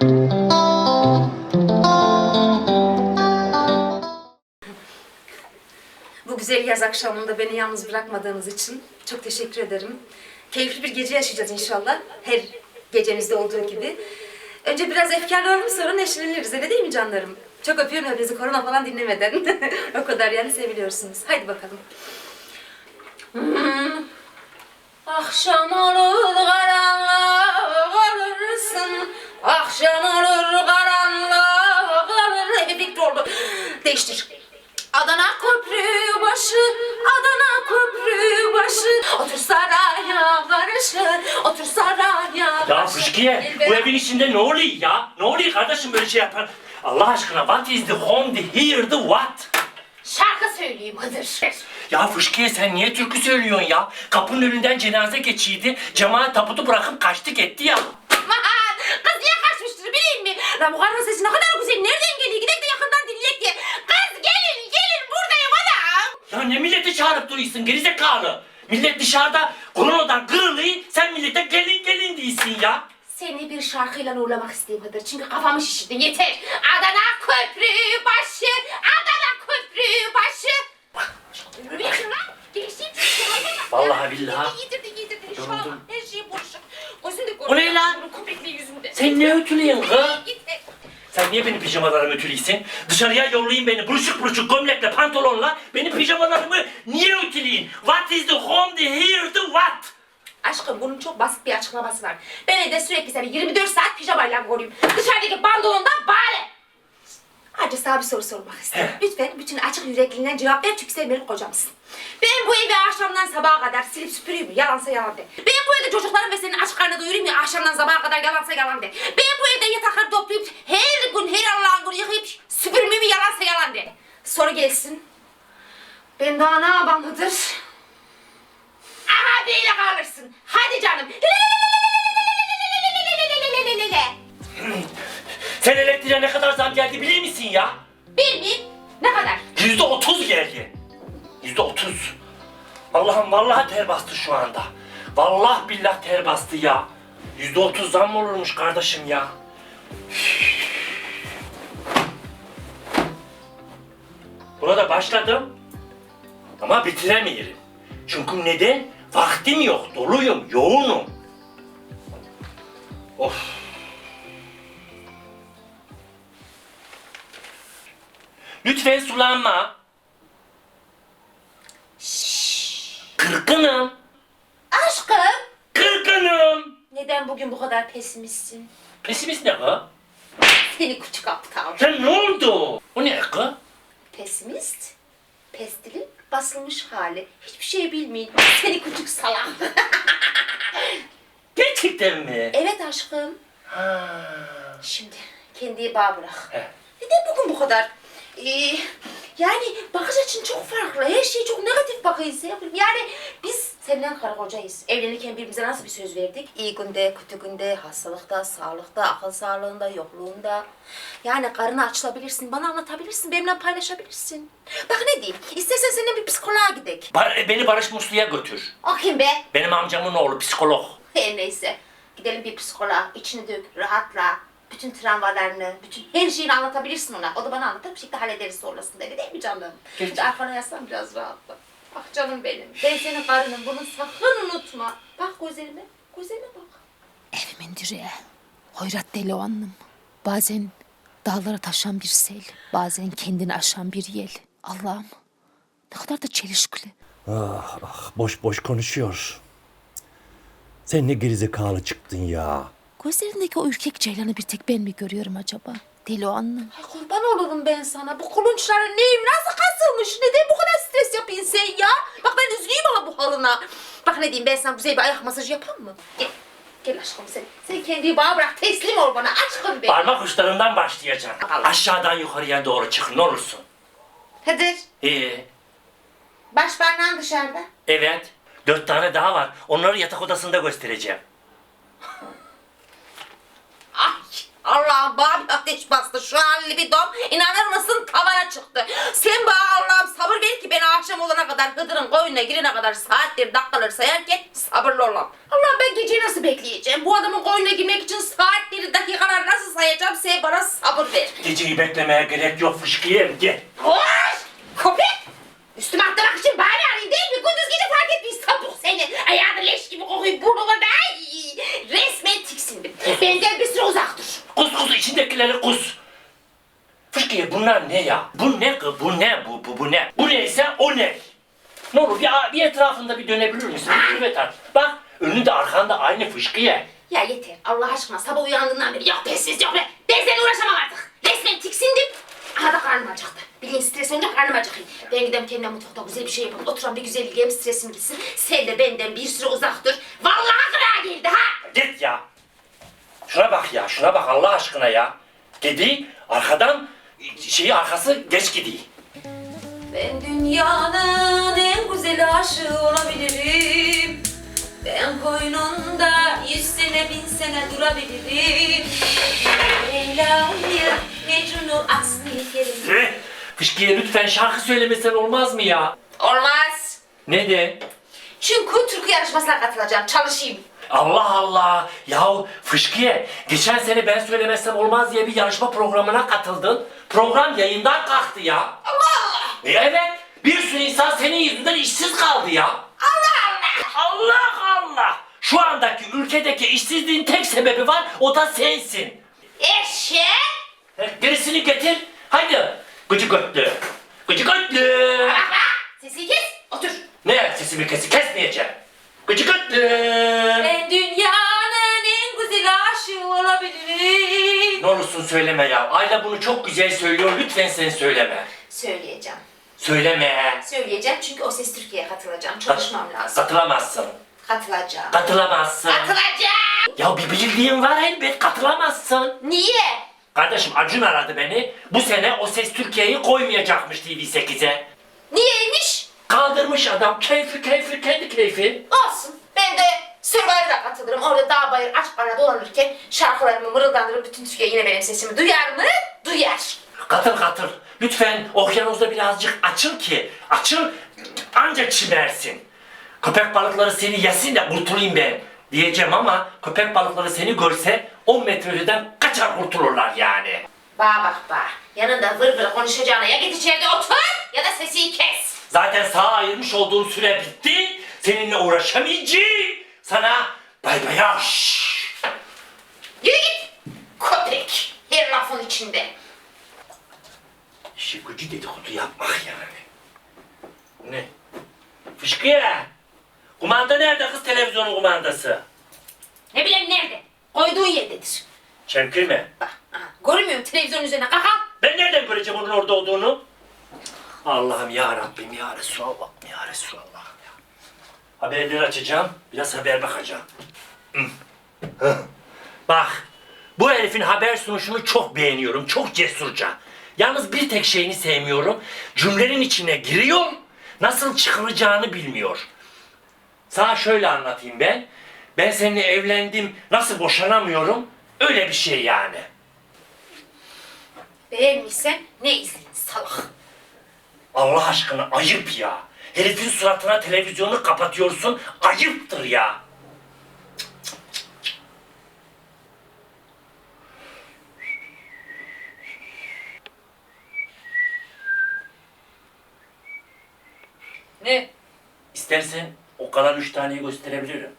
Bu güzel yaz akşamında beni yalnız bırakmadığınız için çok teşekkür ederim. Keyifli bir gece yaşayacağız inşallah. Her gecemizde olduğu gibi. Önce biraz efkarlanalım sonra neşeleniriz öyle değil mi canlarım? Çok öpüyorum hepinizi korona falan dinlemeden. o kadar yani seviliyorsunuz. Haydi bakalım. Hmm. Akşam olur başı, Adana köprü başı. Otur saraya karışır, otur saraya Ya karışır. Fışkiye bu evin içinde ne oluyor ya? Ne oluyor kardeşim böyle şey yapar? Allah aşkına what is the home the here the what? Şarkı söyleyeyim Hıdır. Ya Fışkiye sen niye türkü söylüyorsun ya? Kapının önünden cenaze geçiydi. Cemaat taputu bırakıp kaçtı gitti ya. Aman, Kız niye kaçmıştır bileyim mi? Lan bu karının sesi ne kadar güzel. Nereden geliyor? Gidelim de yakından dinleyek diye. Kız gelin gelin buradayım adam. Ya ne milleti çağırıp duruyorsun gerizekalı? Millet dışarıda koronadan kırılıyor, sen millete gelin gelin değilsin ya. Seni bir şarkıyla uğurlamak isteyeyim Hıdır. Çünkü kafamı şişirdin yeter. Adana köprü başı, Adana köprü başı. Bak, bir lan. Geçtiğim Vallahi billahi. Yedirdin yedirdin. Şu Yoruldum. an her şey boşluk. Gözünde O ne lan? Köpekli yüzünde. Sen ne ötülüyorsun kız? Sen niye benim pijamalarımı ütülüyorsun? Dışarıya yollayın beni buruşuk buruşuk gömlekle pantolonla benim pijamalarımı niye ütülüyorsun? What is the home the here the what? Aşkım bunun çok basit bir açıklaması var. Ben evde sürekli seni 24 saat pijamayla koruyayım. Dışarıdaki bandolondan bari. Ayrıca sana bir soru sormak istiyorum. Lütfen bütün açık yürekliğinden cevap ver çünkü sen benim kocamsın. Ben bu evi akşamdan sabaha kadar silip süpüreyim mi? Yalansa yalan de. Ben bu evde çocuklarım ve senin açık karnına doyurayım mı? Akşamdan sabaha kadar yalansa yalan de. Ben bu evde yatakları toplayıp her gün her Allah'ın günü yıkayıp süpürmemi yalansa yalan de. Soru gelsin. Ben daha ne yapam Hıdır? Aha böyle kalırsın. Hadi canım. Sen elektriğe ne kadar zam geldi biliyor musun ya? Bilmeyeyim. Ne kadar? Yüzde otuz geldi. Yüzde otuz. Allah'ım vallahi ter bastı şu anda. Vallahi billah ter bastı ya. Yüzde otuz zam mı olurmuş kardeşim ya? Burada başladım. Ama bitiremiyorum. Çünkü neden? Vaktim yok, doluyum, yoğunum. Of. Lütfen sulanma. Kırgınım. Aşkım. Kırgınım. Neden bugün bu kadar pesimistsin? Pesimist ne kız? Seni küçük aptal. Sen ne oldu? O ne kız? Pesimist? Pestilin basılmış hali. Hiçbir şey bilmeyin. Seni küçük salak. Gerçekten mi? evet aşkım. Ha. Şimdi kendiyi bağ bırak. He. Neden bugün bu kadar? Ee, yani bakış açın çok farklı. Her şeye çok negatif bakıyorsun. Yani biz seninle karı kocayız. Evlenirken birbirimize nasıl bir söz verdik? İyi günde, kötü günde, hastalıkta, sağlıkta, akıl sağlığında, yokluğunda. Yani karına açılabilirsin, bana anlatabilirsin, benimle paylaşabilirsin. Bak ne diyeyim, istersen seninle bir psikoloğa gidelim. Bar- beni Barış Muslu'ya götür. O kim be? Benim amcamın oğlu psikolog. Her neyse. Gidelim bir psikoloğa, içini dök, rahatla. Bütün travmalarını, bütün her şeyini anlatabilirsin ona. O da bana anlatır, bir şekilde hallederiz sonrasında. Öyle değil mi canım? Gerçekten. Bir arkana yaslan biraz rahatla. Bak canım benim. Ben senin karınım. Bunu sakın unutma. Bak gözlerime. Gözlerime bak. Evimin direği. Hoyrat deli o annem. Bazen dağlara taşan bir sel, bazen kendini aşan bir yel. Allah'ım ne kadar da çelişkili. Ah ah boş boş konuşuyor. Sen ne gerizekalı çıktın ya. Gözlerindeki o ürkek ceylanı bir tek ben mi görüyorum acaba? Deli o annem. Ay kurban olurum ben sana. Bu kulunçların neyim? Nasıl kasılmış? Neden bu kadar stres yapıyorsun sen ya? Bak ben üzüleyim ama bu halına. Bak ne diyeyim ben sana güzel bir ayak masajı yapayım mı? Gel. Gel aşkım sen. Sen kendini bana bırak. Teslim ol bana. Aşkım benim. Parmak uçlarından başlayacaksın. Aşağıdan yukarıya doğru çık ne olursun. Hıdır. Ee, Baş parmağın dışarıda. evet. Dört tane daha var. Onları yatak odasında göstereceğim. Ay Allah'ım bana bir ateş bastı. Şu an libidom inanır mısın tavana çıktı. Sen bana Allah'ım sabır ver ki ben akşam olana kadar Hıdır'ın koyununa girene kadar saatleri dakikaları sayarken sabırlı olam. Allah'ım ben geceyi nasıl bekleyeceğim? Bu adamın koyununa girmek için saatleri dakikalar nasıl sayacağım. Sen bana sabır ver. Geceyi beklemeye gerek yok fışkıyem gel. Koş! Köpek! Üstüme atlamak için bahane arayayım değil mi? Gündüz gece fark etmiş sapık seni. Ayağını leş gibi kokuyor burnuma da. Ay! Resmen tiksindim. Benden bir süre uzak dur. Kus kus içindekileri kus. Bunlar ne ya? Bu ne? Bu ne? Bu, bu, bu ne? Bu neyse o ne? Ne olur bir, bir etrafında bir dönebilir misin? Evet at. Bak önünde arkanda aynı fışkiye. Ya yeter Allah aşkına sabah uyandığından beri yok bensiz yok be. Ben seninle uğraşamam artık. Resmen tiksindim. Aha da karnım acıktı. Bilin stres olunca karnım acıkıyor. Ben gidem kendime mutfakta güzel bir şey yapalım. Oturan bir güzel yiyeyim stresim gitsin. Sen de benden bir süre uzak dur. Vallahi kırağa geldi ha. Git ya. Şuna bak ya, şuna bak Allah aşkına ya. Dedi arkadan şeyi arkası geç gidiyor. Ben dünyanın en güzel aşığı olabilirim. Ben koynunda yüz sene bin sene durabilirim. Leyla'yı, Mecnun'u aslı yeterim. Fışkiye lütfen şarkı söylemesen olmaz mı ya? Olmaz. Neden? Çünkü türkü yarışmasına katılacağım. Çalışayım. Allah Allah! Yahu Fışkiye, geçen sene ben söylemezsem olmaz diye bir yarışma programına katıldın. Program yayından kalktı ya. Allah! E evet, bir sürü insan senin yüzünden işsiz kaldı ya. Allah Allah! Allah Allah! Şu andaki ülkedeki işsizliğin tek sebebi var, o da sensin. Eşek! He, Gerisini getir, haydi. Gıcık öttü. Gıcık bak! Sesi kes, otur. Ne sesimi kesi kesmeyeceğim. Gıcık öttü. Ne olursun söyleme ya. Ayla bunu çok güzel söylüyor. Lütfen sen söyleme. Söyleyeceğim. Söyleme. Söyleyeceğim çünkü o ses Türkiye'ye katılacağım. Çalışmam lazım. Katılamazsın. Katılacağım. Katılamazsın. Katılacağım! Ya bir bildiğin var elbet katılamazsın. Niye? Kardeşim Acun aradı beni. Bu sene o ses Türkiye'yi koymayacakmış TV8'e. Niyeymiş? Kaldırmış adam. Keyfi keyfi kendi keyfi. Olsun. Ben de Survivor'a katılırım. Orada dağ bayır aşk bana dolanırken şarkılarımı mırıldandırıp bütün Türkiye yine benim sesimi duyar mı? Duyar. Katıl katıl. Lütfen okyanusta birazcık açıl ki. Açıl anca çimersin. Köpek balıkları seni yesin de kurtulayım ben diyeceğim ama köpek balıkları seni görse 10 metre öteden kaçar kurtulurlar yani. Bana bak bak. Yanında vır vır konuşacağına ya git içeride otur ya da sesini kes. Zaten sağa ayırmış olduğun süre bitti. Seninle uğraşamayacağım. Sana bay bay yaş. Yürü git. Köpek. Her lafın içinde. İşi gücü dedikodu yapmak yani. Ne? Fışkıya. Kumanda nerede kız televizyonun kumandası? Ne bileyim nerede? Koyduğun yerdedir. Çemkirme. Bak. Aha, görmüyorum televizyonun üzerine. Kalk. Ben nereden göreceğim onun orada olduğunu? Allah'ım ya Rabbim ya Resulallah ya Resulallah. Haberleri açacağım, biraz haber bakacağım. Bak, bu herifin haber sunuşunu çok beğeniyorum, çok cesurca. Yalnız bir tek şeyini sevmiyorum. Cümlenin içine giriyor, nasıl çıkılacağını bilmiyor. Sana şöyle anlatayım ben. Ben seninle evlendim, nasıl boşanamıyorum? Öyle bir şey yani. Beğenmişsen ne izledin salak. Allah aşkına ayıp ya. Herifin suratına televizyonu kapatıyorsun. Ayıptır ya. Ne? İstersen o kalan üç taneyi gösterebilirim.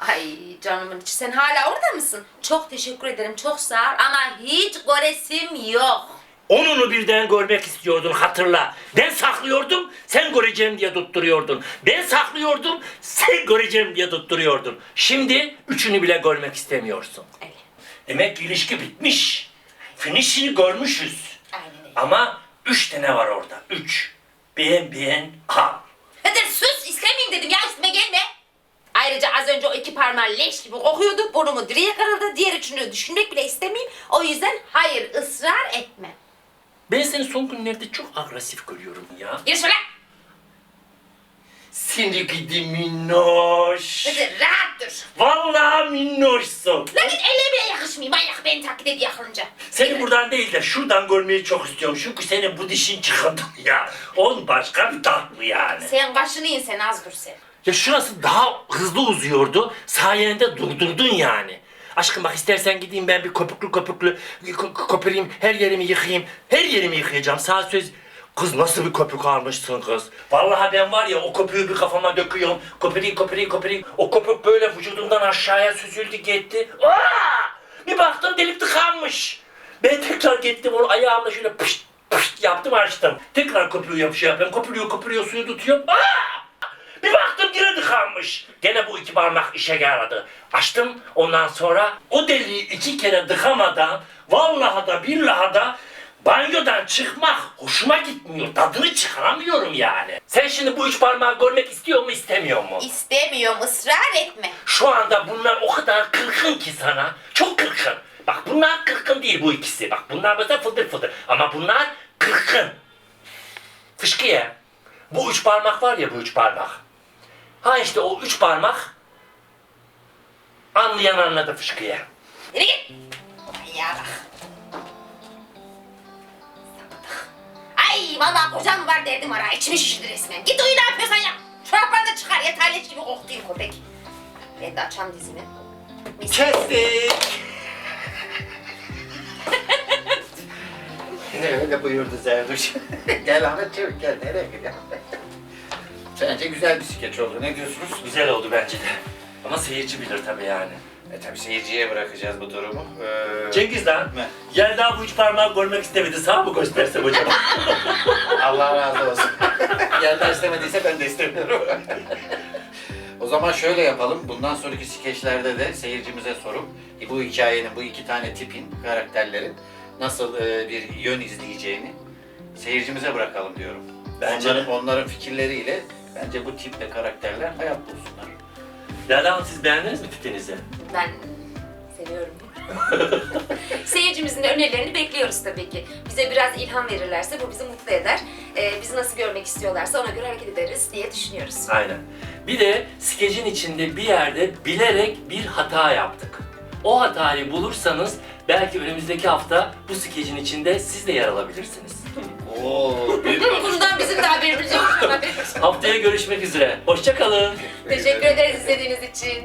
Ay canımın içi sen hala orada mısın? Çok teşekkür ederim çok sağ ol ama hiç göresim yok. Onunu birden görmek istiyordun hatırla. Ben saklıyordum, sen göreceğim diye tutturuyordun. Ben saklıyordum, sen göreceğim diye tutturuyordun. Şimdi üçünü bile görmek istemiyorsun. Öyle. Demek ki ilişki bitmiş. Finişini görmüşüz. Aynen öyle. Ama üç tane var orada. Üç. Beğen beğen kal. Hadi sus istemeyeyim dedim ya üstüme gelme. Ayrıca az önce o iki parmağı leş gibi kokuyordu. Burnumu direğe kırıldı. Diğer üçünü düşünmek bile istemeyeyim. O yüzden hayır ısrar etme. Ben seni son günlerde çok agresif görüyorum ya. Yürü şöyle. Seni gidi minnoş. Hadi rahat dur. Vallahi minnoşsun. La git elle bile yakışmıyor. Manyak beni taklit ediyor yakınca. Seni buradan değil de şuradan görmeyi çok istiyorum. Çünkü senin bu dişin çıkındı ya. On başka bir tatlı yani. Sen kaşını yiyin sen az dur sen. Ya şurası daha hızlı uzuyordu. Sayende durdurdun yani. Aşkım bak istersen gideyim ben bir köpüklü köpüklü köpüreyim, her yerimi yıkayayım. Her yerimi yıkayacağım. Sağ söz. Kız nasıl bir köpük almışsın kız? Vallahi ben var ya o köpüğü bir kafama döküyorum. Köpüreyim, köpüreyim, köpüreyim. O köpük böyle vücudumdan aşağıya süzüldü gitti. Aa! Bir baktım delik tıkanmış. Ben tekrar gittim onu ayağımla şöyle pışt pışt yaptım açtım. Tekrar köpüğü yapışıyor yapıyorum. Köpürüyor, köpürüyor, suyu tutuyorum. Aa! Bir baktım yine tıkanmış. Gene bu iki parmak işe yaradı. Açtım ondan sonra o deliği iki kere tıkamadan vallahi da billahi da banyodan çıkmak hoşuma gitmiyor. Tadını çıkaramıyorum yani. Sen şimdi bu üç parmağı görmek istiyor mu istemiyor mu? İstemiyorum ısrar etme. Şu anda bunlar o kadar kırkın ki sana. Çok kırkın. Bak bunlar kırkın değil bu ikisi. Bak bunlar mesela fıldır fıldır. Ama bunlar kırkın. Fışkıya. Bu üç parmak var ya bu üç parmak. Ha işte o üç parmak anlayan anladı fışkıya. Yürü git. Ya bak. Ay vallahi kocam var derdim var ha. İçimi şişirdi resmen. Git uyu ne yapıyorsan yap. Çoraplarını da çıkar ya terleç gibi koktuğun köpek. Ben de açam dizimi. Mis. Kestik. Öyle buyurdu Zerduş. gel Ahmetciğim gel nereye gidiyorsun? Bence güzel bir skeç oldu. Ne diyorsunuz? Güzel oldu bence de. Ama seyirci bilir tabii yani. E tabi seyirciye bırakacağız bu durumu. Ee, Cengiz lan. Ne? Yelda bu üç parmağı görmek istemedi. Sağ mı göstersem hocam? Allah razı olsun. Yelda istemediyse ben de istemiyorum. o zaman şöyle yapalım. Bundan sonraki skeçlerde de seyircimize sorup e, bu hikayenin, bu iki tane tipin, karakterlerin nasıl e, bir yön izleyeceğini seyircimize bırakalım diyorum. Bence onların, onların fikirleriyle bence bu tip ve karakterler hayat bulsunlar. Leyla Hanım siz beğendiniz mi tipinizi? Ben seviyorum. Seyircimizin de önerilerini bekliyoruz tabii ki. Bize biraz ilham verirlerse bu bizi mutlu eder. Ee, bizi nasıl görmek istiyorlarsa ona göre hareket ederiz diye düşünüyoruz. Aynen. Bir de skecin içinde bir yerde bilerek bir hata yaptık. O hatayı bulursanız belki önümüzdeki hafta bu skecin içinde siz de yer alabilirsiniz. Oo, büyük Bundan bizim de haberimiz yok. Haftaya görüşmek üzere. Hoşça kalın. Teşekkür ederiz izlediğiniz için.